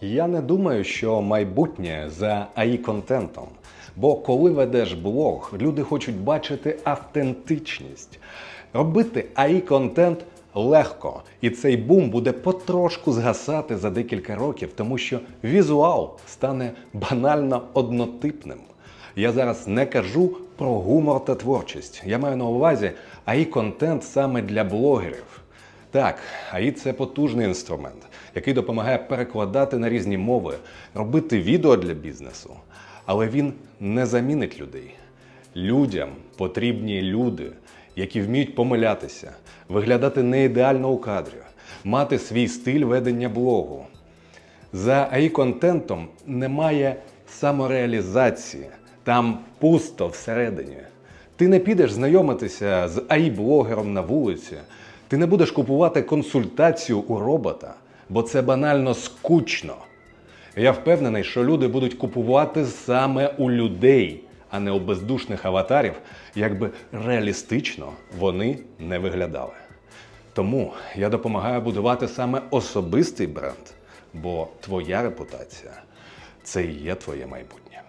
Я не думаю, що майбутнє за ai контентом. Бо коли ведеш блог, люди хочуть бачити автентичність. Робити ai контент легко, і цей бум буде потрошку згасати за декілька років, тому що візуал стане банально однотипним. Я зараз не кажу про гумор та творчість. Я маю на увазі ai контент саме для блогерів. Так, АІ це потужний інструмент, який допомагає перекладати на різні мови, робити відео для бізнесу. Але він не замінить людей. Людям потрібні люди, які вміють помилятися, виглядати не ідеально у кадрі, мати свій стиль ведення блогу. За AI контентом немає самореалізації, там пусто всередині. Ти не підеш знайомитися з AI-блогером на вулиці, ти не будеш купувати консультацію у робота, бо це банально скучно. Я впевнений, що люди будуть купувати саме у людей, а не у бездушних аватарів, якби реалістично вони не виглядали. Тому я допомагаю будувати саме особистий бренд, бо твоя репутація це і є твоє майбутнє.